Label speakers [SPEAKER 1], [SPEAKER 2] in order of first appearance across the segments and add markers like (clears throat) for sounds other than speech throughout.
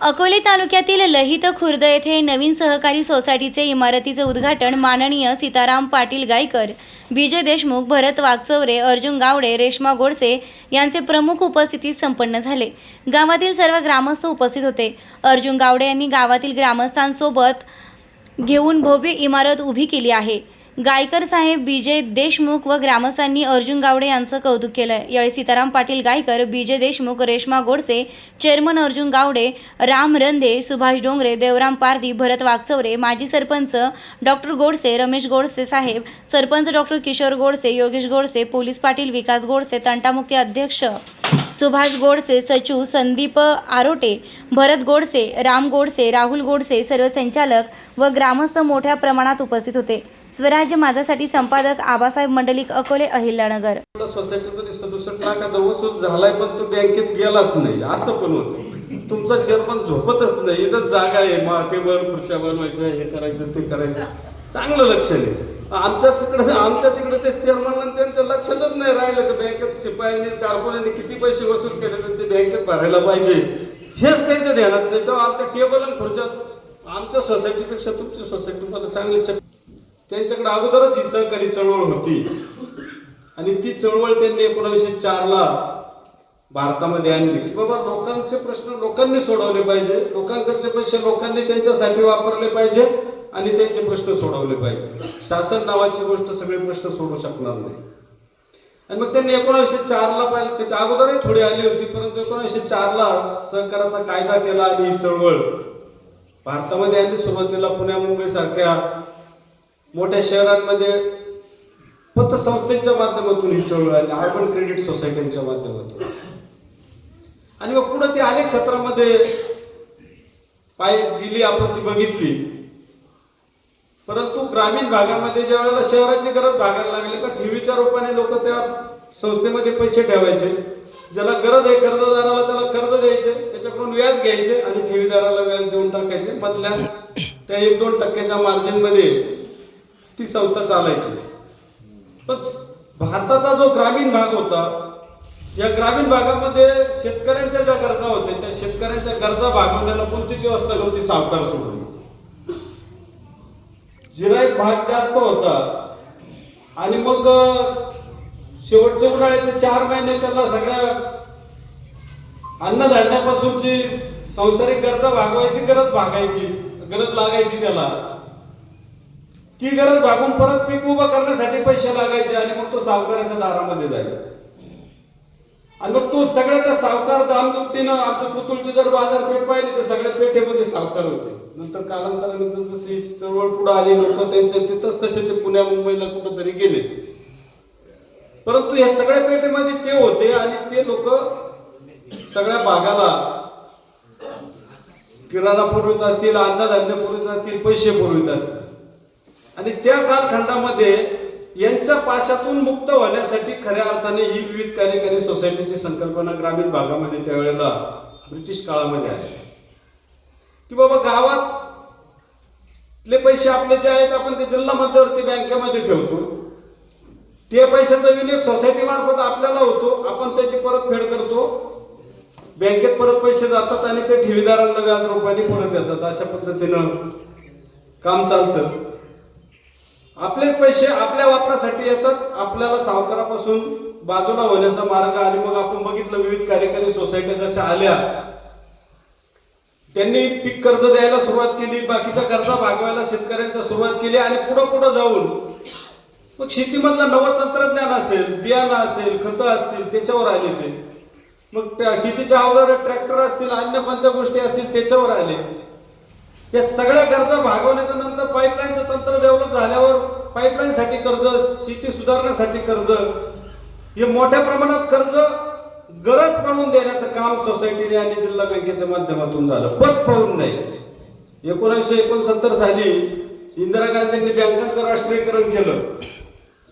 [SPEAKER 1] अकोले तालुक्यातील लहित खुर्द येथे नवीन सहकारी सोसायटीचे इमारतीचे उद्घाटन माननीय सीताराम पाटील गायकर विजय देशमुख भरत वागचौरे अर्जुन गावडे रेश्मा गोडसे यांचे प्रमुख उपस्थितीत संपन्न झाले. गावातील सर्व ग्रामस्थ उपस्थित होते. अर्जुन गावडे यांनी गावातील ग्रामस्थांसोबत घेऊन भव्य इमारत उभी केली आहे. गायकर साहेब विजय देशमुख व ग्रामस्थांनी अर्जुन गावडे यांचं कौतुक केलं यावेळी सीताराम पाटील गायकर विजय देशमुख रेश्मा गोडसे चेअरमन अर्जुन गावडे राम रंधे सुभाष डोंगरे देवराम पारधी भरत वागचौरे माजी सरपंच डॉक्टर गोडसे रमेश गोडसे साहेब सरपंच डॉक्टर किशोर गोडसे योगेश गोडसे पोलीस पाटील विकास गोडसे तंटामुक्ती अध्यक्ष सुभाष गोडसे सचिव संदीप आरोटे भरत गोडसे राम गोडसे राहुल गोडसे सर्व संचालक व ग्रामस्थ मोठ्या प्रमाणात उपस्थित होते. स्वराज्य माझ्यासाठी संपादक आबासाहेब मंडलिक अकोले अहिल्यानगर.
[SPEAKER 2] सोसायटीमध्ये सदुसष्ट लाखाचा वसूल झालाय पण तो बँकेत गेलाच नाही. असं पण होतं. तुमचा चेअरमन झोपतच नाही. इथं जागा आहे. मा टेबल खुर्च्या बनवायचं हे करायचं ते करायचं. चांगलं लक्ष नाही आमच्या तिकडे आमच्या तिकडे ते चेअरमन त्यांचं लक्षातच नाही राहिलं की बँकेत शिपायांनी कारकुनांनी किती पैसे वसूल केले तर ते बँकेत भरायला पाहिजे. हेच त्यांच्या ध्यानात नाही. तेव्हा आमच्या टेबल आणि खुर्च्या आमच्या सोसायटीपेक्षा तुमची सोसायटी मला चांगली त्यांच्याकडे अगोदरच ही सहकारी चळवळ होती. आणि ती चळवळ त्यांनी एकोणावीसशे चारला भारतामध्ये आणली. की बाबा लोकांचे प्रश्न लोकांनी सोडवले पाहिजे. लोकांकडचे पैसे लोकांनी त्यांच्यासाठी वापरले पाहिजे. आणि त्यांचे प्रश्न सोडवले पाहिजे. शासन नावाची गोष्ट सगळे प्रश्न सोडू शकणार नाही. आणि मग त्यांनी एकोणावीसशे चारला पाहिलं त्याच्या अगोदरही थोडी आली होती परंतु एकोणावीसशे चारला सहकाराचा कायदा केला आणि ही चळवळ. भारतामध्ये यांनी सुरुवातीला पुण्या मुंबई सारख्या मोठ्या शहरांमध्ये पतसंस्थेच्या माध्यमातून ही चळवळ आली अर्बन क्रेडिट सोसायटीच्या माध्यमातून. आणि मग पुढे ती अनेक क्षेत्रामध्ये पाय गेली आपण ती बघितली. परंतु ग्रामीण भागामध्ये ज्या वेळेला शहराची गरज भागायला लागली का ठेवीच्या रूपाने लोक त्या संस्थेमध्ये पैसे ठेवायचे. ज्याला गरज आहे कर्जदाराला त्याला कर्ज द्यायचे त्याच्याकडून व्याज घ्यायचे आणि ठेवीदाराला व्याज देऊन टाकायचे. मधल्या त्या एक दोन टक्क्याच्या मार्जिनमध्ये ती संस्था चालायची. पण भारताचा जो ग्रामीण भाग होता या ग्रामीण भागामध्ये शेतकऱ्यांच्या ज्या गरजा होत्या त्या शेतकऱ्यांच्या गरजा भागवण्याला कोणतीच व्यवस्था नव्हती सावकार सोडून. जिरायत भाग जास्त होता. आणि मग शेवटच्या उन्हाळ्याचे चार महिने त्याला सगळ्या अन्नधान्यापासूनची संसारिक गरजा भागवायची गरज भागायची गरज लागायची त्याला. ती गरज भागून परत पीक उभं करण्यासाठी पैसे लागायचे आणि मग तो सावकाराच्या दारामध्ये जायचा. आणि मग तो सगळ्या सावकार दामदुपटीनं आमच्या पुतुलची जर बाजारपेठ पाहिली तर सगळ्या पेठेमध्ये सावकार होते. नंतर कालांतराने जशी चळवळ पुढे आली लोक त्यांचे तिथंच तसे ते पुण्या मुंबईला कुठंतरी गेले. परंतु या सगळ्या पेठेमध्ये ते होते आणि ते लोक सगळ्या भागाला किराणा पुरवित असतील अन्नधान्य पुरवित असतील पैसे पुरवित असतील. आणि त्या कालखंडामध्ये यांच्या पाशातून मुक्त होण्यासाठी खऱ्या अर्थाने ही विविध कार्यकारी सोसायटीची संकल्पना ग्रामीण भागामध्ये त्यावेळेला ब्रिटिश काळामध्ये आली की बाबा गावातले पैसे आपले जे आहेत आपण ते जिल्हा मध्यवर्ती बँकेमध्ये ठेवतो. ते पैशाचा विनियोग सोसायटी मार्फत आपल्याला होतो. आपण त्याची परतफेड करतो. बँकेत परत पैसे जातात आणि ते ठेवीदारांना व्याज रूपाने परत देतात. अशा पद्धतीनं काम चालतं. आपलेच पैसे आपल्या वापरासाठी येतात. आपल्याला सावकारापासून बाजूला होण्याचा मार्ग आणि मग आपण बघितलं विविध कार्यकारी सोसायट्या जशा आल्या त्यांनी पीक कर्ज द्यायला सुरुवात केली बाकीच्या गरजा भागवायला शेतकऱ्यांच्या सुरुवात केली आणि पुढं पुढं जाऊन मग शेतीमधलं नवं तंत्रज्ञान असेल बियाणं असेल खतं असतील त्याच्यावर आले ते. मग त्या शेतीच्या अवजार ट्रॅक्टर असतील अन्य कोणत्या गोष्टी असतील त्याच्यावर आले. या सगळ्या गरजा भागवण्याच्या नंतर पाईपलाईनचं तंत्र डेव्हलप झाल्यावर पाईपलाईन साठी कर्ज सिटी सुधारण्यासाठी कर्ज हे मोठ्या प्रमाणात कर्ज गरज पाहून देण्याचं काम सोसायटीने आणि जिल्हा बँकेच्या माध्यमातून झालं. पत पाहून नाही. एकोणीसशे एकोणसत्तर साली इंदिरा गांधींनी बँकांचं राष्ट्रीयकरण केलं.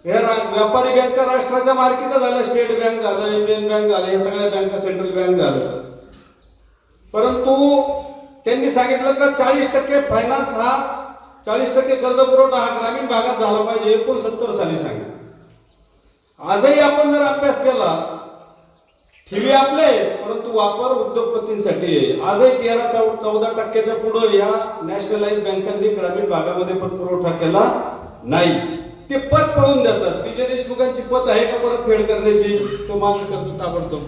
[SPEAKER 2] या रा- व्यापारी बँका राष्ट्राच्या मालकीच्या झाल्या. स्टेट बँक झालं युनियन बँक झालं या सगळ्या बँका सेंट्रल बँक झालं. परंतु त्यांनी सांगितलं का चाळीस टक्के फायनान्स हा चाळीस टक्के कर्ज पुरवठा हा ग्रामीण भागात झाला पाहिजे एकोणसत्तर साली सांगितलं. आजही आपण जर अभ्यास केला ठेवी आपले परंतु वापर उद्योगपतींसाठी. आहे आजही तेरा चौ- चौदा टक्क्याच्या पुढे या नॅशनलाइज बँकांनी ग्रामीण भागामध्ये पतपुरवठा केला नाही. ते पत पाहून देतात विजय देशमुखांची पत आहे का परत फेड करण्याची? तो मान्य करतो ताबडतोब.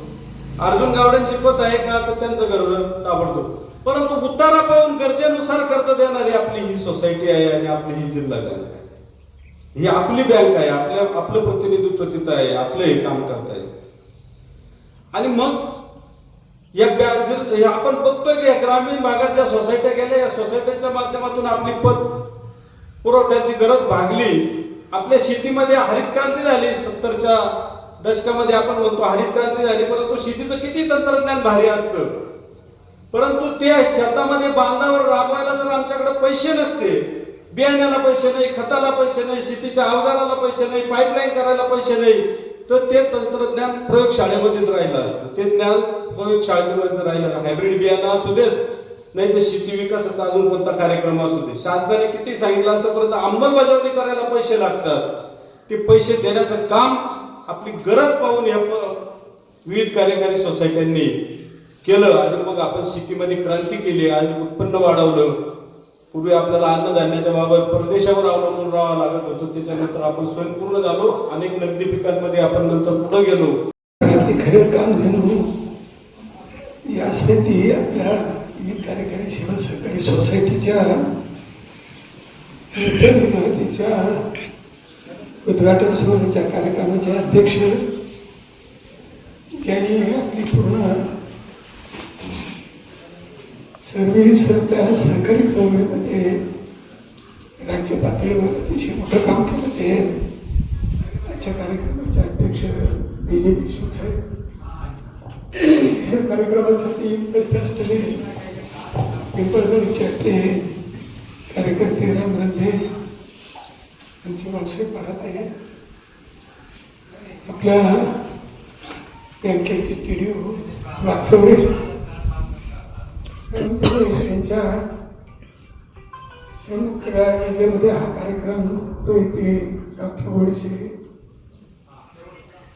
[SPEAKER 2] अर्जुन गावड्यांची पत आहे का? तर त्यांचं कर्ज ताबडतोब. परंतु उतारा पाहून गरजेनुसार कर्ज देणारी आपली ही सोसायटी आहे आणि आपली ही जिल्हा बँक आहे. ही आपली बँक आहे आपल्या आपलं प्रतिनिधित्व तिथं आहे आपलं हे काम करत आहे आणि मग या बँक आपण बघतोय की या ग्रामीण भागात ज्या सोसायट्या गेल्या या सोसायट्यांच्या माध्यमातून आपली पत पुरवठ्याची गरज भागली. आपल्या शेतीमध्ये हरित क्रांती झाली. सत्तरच्या दशकामध्ये आपण म्हणतो हरित क्रांती झाली परंतु शेतीचं किती तंत्रज्ञान भारी असतं? परंतु त्या शेतामध्ये बांधावर राबवायला जर आमच्याकडे पैसे नसते बियाण्याला पैसे नाही खताला पैसे नाही शेतीच्या अवजाराला पैसे नाही पाईपलाईन करायला पैसे नाही तर ते तंत्रज्ञान प्रयोगशाळेमध्येच राहिलं असतं. ते ज्ञान प्रयोगशाळेमध्ये राहिलं. हायब्रिड बियाणं असू देत नाही तर शेती विकासाचा अजून कोणता कार्यक्रम असू दे. शासनाने किती सांगितलं असतं परंतु अंमलबजावणी करायला पैसे लागतात. ते पैसे देण्याचं काम आपली गरज पाहून या विविध कार्यकारी सोसायट्यांनी केलं आणि मग आपण शेतीमध्ये क्रांती केली आणि उत्पन्न वाढवलं. पूर्वी आपल्याला अन्नधान्याच्या बाबत परदेशावर अवलंबून राहावं लागत होतं. त्याच्यानंतर आपण स्वयंपूर्ण झालो. अनेक नगदी पिकांमध्ये आपण नंतर पुढे गेलो.
[SPEAKER 3] खरं काम घेणं या स्थिती आपल्या विविध कार्यकारी सेवा सहकारी सोसायटीच्या नूतन इमारतीच्या उद्घाटन सोहळ्याच्या कार्यक्रमाचे अध्यक्ष ज्यांनी आपली पूर्ण सर्व्हिस सध्या सहकारी चळवळीमध्ये राज्य पातळीवर अतिशय मोठं काम केलं ते. आजच्या कार्यक्रमाचे अध्यक्ष विजय देशमुख साहेब. या कार्यक्रमासाठी उपस्थित असलेले पिंपळगडचे आपले कार्यकर्ते राम रंधे आमचे मावसाहेब पाहत आहे आपल्या बँकेचे टी डी ओ वागसवरे आमच्या प्रमुख याच्यामध्ये हा कार्यक्रम तो इथे डॉक्टर ओळसे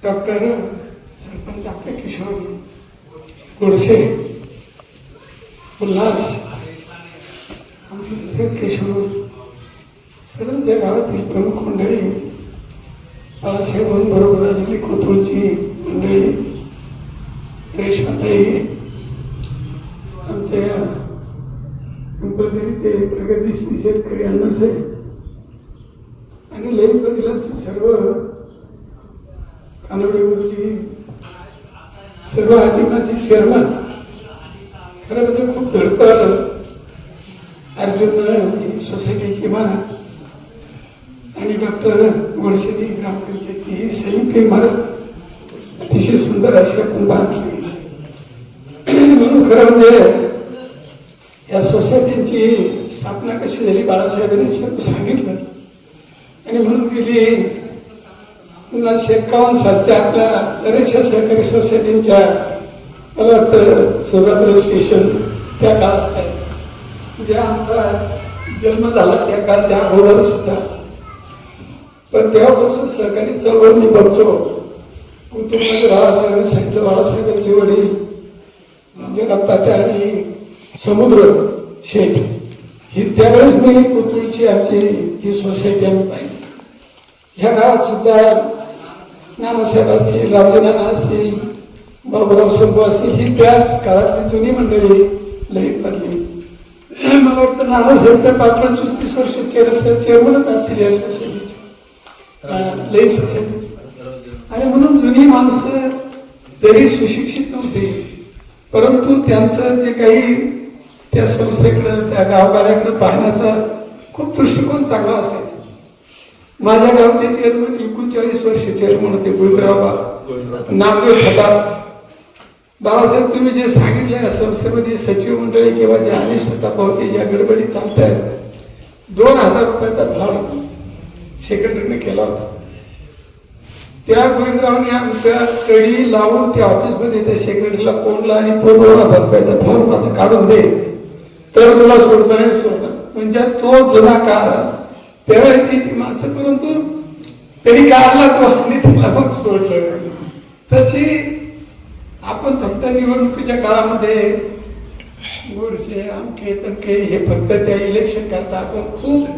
[SPEAKER 3] डॉक्टर सरपंच आपले किशोर गोडसे उल्हास आमचे दुसरे किशोर सर्व ज्या गावातील प्रमुख मंडळी बाळासाहेबांबरोबर आलेली कोथरूडची मंडळी रेशमाताई आमच्या पिंपळदरीचे प्रगतीशील शेतकरी अण्णासाहेब आणि लईत बदलांचे सर्व कानवडे सर्व आजीबाजी चेअरमन खरं म्हणजे खूप धडपड. अर्जुन सोसायटीची इमारत आणि डॉक्टर वडशेली ग्रामपंचायतची ही संयुक्त इमारत अतिशय सुंदर अशी आपण बांधली आणि (clears throat) म्हणून खरं म्हणजे या सोसायटीची स्थापना कशी झाली? बाळासाहेबांनी सर्व सांगितलं. आणि म्हणून गेली. एकोणीसशे एकावन्न सालच्या आपल्या बऱ्याचशा सहकारी सोसायटींच्या मला वाटतं सुरुवातीला स्टेशन त्या काळात आहे. जे आमचा जन्म झाला त्या काळच्या अगोदर सुद्धा. पण तेव्हापासून सहकारी चळवळ मी बघतो. कुटुंबामध्ये बाळासाहेबांनी सांगितलं बाळासाहेबांचे वडील म्हणजे रक्ताते आणि समुद्र शेठ ही त्यावेळेस मी कोथरूडची आमची ही सोसायटी आम्ही पाहिली. ह्या गावात सुद्धा नानासाहेब असतील रामजी नाना असतील बाबूराव संभू असतील ही त्याच काळातली जुनी मंडळी लईत पडली. मला वाटतं नानासाहेब तर पाच पंचवीस तीस वर्ष चेअर चेअरमनच असतील या सोसायटीचे लई सोसायटीचे आणि म्हणून जुनी माणसं जरी सुशिक्षित नव्हती परंतु त्यांचं जे काही त्या संस्थेकडं त्या गावगाड्याकडं पाहण्याचा खूप दृष्टिकोन चांगला असायचा. माझ्या गावचे चेअरमन एकोणचाळीस वर्ष चेअरमन होते गोविंदराव बा नामदेव खतार बाळासाहेब तुम्ही जे सांगितलं या संस्थेमध्ये सचिव मंडळी किंवा जे अनिष्ट होते ज्या गडबडी चालत आहेत दोन हजार रुपयाचा भाड सेक्रेटरीने केला होता. त्या गोविंदरावने आमच्या कडी लावून त्या ऑफिसमध्ये त्या सेक्रेटरीला कोणला आणि तो दोन हजार रुपयाचा फॉर्म माझा काढून दे. तर तुला सोडतो नाही म्हणजे तो जुना काळ. त्यावेळेची ती माणसं परंतु त्यांनी काढला तो आणि त्याला मग सोडलं. तशी आपण फक्त निवडणुकीच्या काळामध्ये गोडसे आमके तमके हे फक्त त्या इलेक्शन करता आपण खूप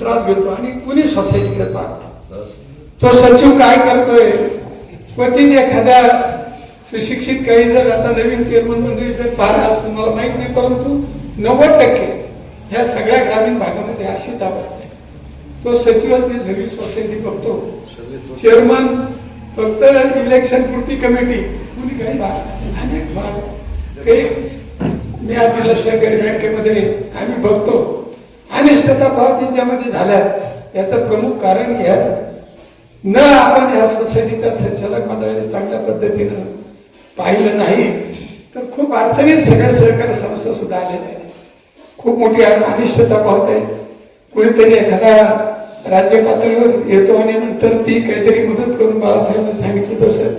[SPEAKER 3] त्रास घेतो. आणि कुणी सोसायटीकडे पाहत तो सचिव काय करतोय? क्वचित एखाद्या सुशिक्षित काही जर आता नवीन चेअरमन मंडळी जर पाहत असतील मला माहीत नाही परंतु नव्वद टक्के ह्या सगळ्या ग्रामीण भागामध्ये अशीच अवस्था आहे. तो सचिवच ती सगळी सोसायटी बघतो चेअरमन फक्त इलेक्शन पुरती कमिटी कुणी काही अनेक भाग काही मी आधी जिल्हा सहकारी बँकेमध्ये आम्ही बघतो अनिष्टता भाव ज्याच्यामध्ये झाल्यात याचं प्रमुख कारण या न आपण ह्या सोसायटीच्या संचालक मंडळाने चांगल्या पद्धतीनं पाहिलं नाही तर खूप अडचणीत सगळ्या सहकार संस्था सुद्धा आलेल्या आहेत. खूप मोठी अनिष्टता पाहत आहे. कुणीतरी एखादा राज्य पातळीवर येतो आणि नंतर ती काहीतरी मदत करून बाळासाहेबांनी सांगितलं तसं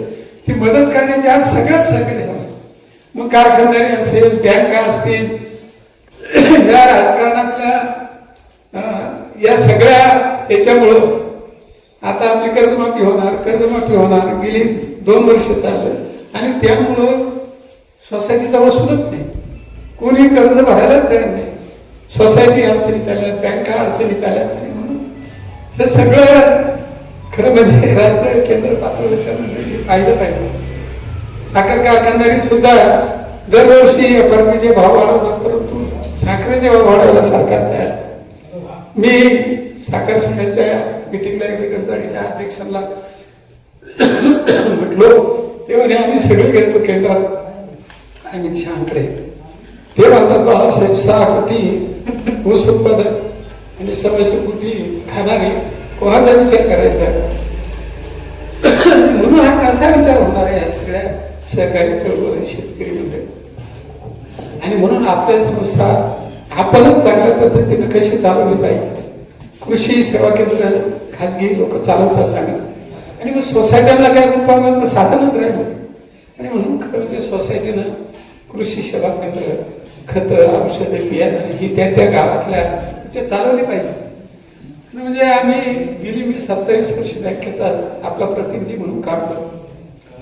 [SPEAKER 3] ती मदत करण्याची आज सगळ्यात सहकारी संस्था. मग कारखानदारी असेल बँका असतील या राजकारणातल्या या सगळ्या याच्यामुळं आता आपली कर्जमाफी होणार कर्जमाफी होणार गेली दोन वर्ष चाललं. आणि त्यामुळं सोसायटीचा वसूलच नाही. कोणी कर्ज भरायलाच तयार नाही. सोसायटी अडचणीत आल्यात बँका अडचणीत आल्यात आणि म्हणून हे सगळं खरं म्हणजे राज्य केंद्र पातळीच्या मंडळी पाहिलं पाहिजे. साखर कारखानदारी सुद्धा दरवर्षी बर्फीचे भाव वाढवतात परंतु साखरेचे भाव वाढवायला सरकार तयार मी साखर संघाच्या मिटिंगला एकदा आणि अध्यक्षांना (coughs) म्हटलो ते म्हणे आम्ही सगळे गेलो केंद्रात. अमित शहाकडे ते म्हणतात बाळासाहेब सहा कोटी ऊस उत्पादन आणि सव्वाशे कोटी खाणारे कोणाचा विचार करायचा? (coughs) म्हणून हा कसा विचार होणार आहे या सगळ्या सहकारी चळवळ शेतकरी मंडळ? आणि म्हणून आपल्या संस्था आपणच चांगल्या पद्धतीने कशी चालवली पाहिजे? कृषी सेवा केंद्र खाजगी लोक चालवतात चांगलं. आणि मग सोसायट्यांना काय उत्पन्नाचं साधनच राहिलं. आणि म्हणून खरं जे सोसायटीनं कृषी सेवा केंद्र खतं औषधं बियाणं ही त्या त्या गावातल्या ह्याच्या चालवली पाहिजे. म्हणजे आम्ही गेली मी सत्तावीस वर्ष बँकेचा आपला प्रतिनिधी म्हणून काम करतो.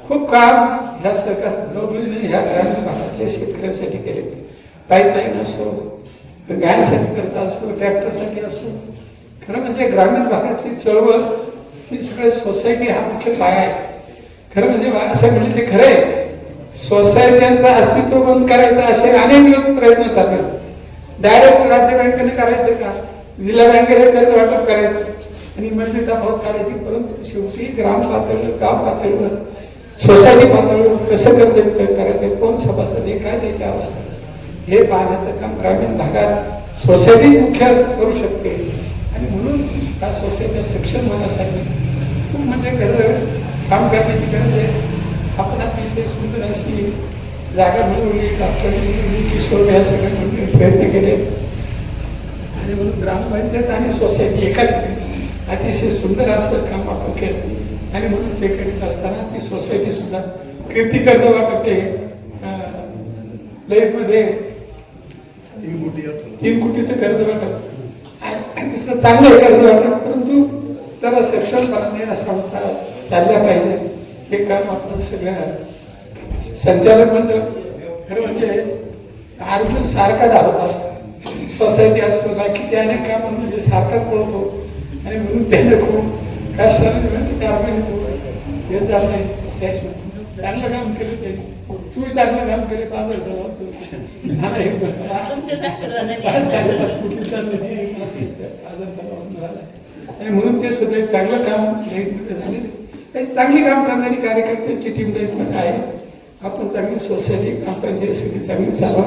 [SPEAKER 3] खूप काम ह्या सरकार जवळीने ह्या ग्रामीण भागातल्या शेतकऱ्यांसाठी केले. पाईपलाईन असो गायसाठी खर्च असो ट्रॅक्टरसाठी असो. खरं म्हणजे ग्रामीण भागातली चळवळ ही सगळ्या सोसायटी हा मुख्य पाया आहे. खरं म्हणजे असं म्हणजे ते खरं आहे. सोसायट्यांचं अस्तित्व बंद करायचं असे अनेक दिवस प्रयत्न चालू आहेत. डायरेक्ट राज्य बँकेने करायचं का? जिल्हा बँकेने कर्ज वाटप करायचं. आणि मधली तफावत काढायची. परंतु शेवटी ग्राम पातळीवर गाव पातळीवर सोसायटी पातळीवर कसं कर्ज वितरण करायचं? कोण सभासद आहे? काय त्याची अवस्था हे पाहण्याचं काम ग्रामीण भागात सोसायटी मुख्य करू शकते. आणि म्हणून या सोसायटी सक्षम होण्यासाठी खूप म्हणजे गरज काम करण्याची गरज आहे. आपण अतिशय सुंदर अशी जागा मिळवली डॉक्टर मिळवली किशोर या सगळ्या मंडळी प्रयत्न केले. आणि म्हणून ग्रामपंचायत आणि सोसायटी एका ठिकाणी अतिशय सुंदर असं काम आपण केलं. आणि म्हणून ते करीत असताना ती सोसायटी सुद्धा कीर्ती कर्ज वाटप हे मध्ये तीन कोटीचं कर्ज वाटप. तसं चांगलं आहे कर्ज परंतु जरा सक्षमपणाने या संस्था चालल्या पाहिजे. हे काम आपण सगळ्या संचालक मंडळ खरं म्हणजे अर्जुन सारखा धावत असतो. सोसायटी असतो बाकीचे अनेक कामं म्हणजे सारखा पळतो. आणि म्हणून त्याने खूप काय म्हणजे चार महिने तो हे झालं नाही. त्याशिवाय चांगलं काम केलं त्यांनी तू चांगलं काम केलं पाच
[SPEAKER 1] तुमच्याच
[SPEAKER 3] आणि म्हणून ते सुद्धा एक चांगलं काम लाईटमध्ये झालेलं आहे. चांगली काम करणारी कार्यकर्त्यांची टीम लाईटमध्ये आहे आपण चांगली सोसायटी ग्रामपंचायत सगळी चांगली चालवा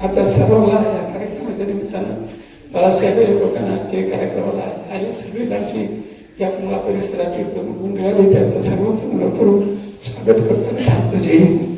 [SPEAKER 3] आपल्या सर्वांना या कार्यक्रमाच्या निमित्तानं बाळासाहेब जे कार्यक्रमाला आले सगळी आमची या मुळा परिसरातील प्रमुख मंडळाने त्यांचं सर्वांचं मनपूर्वक स्वागत करताना आपलं जय हिंद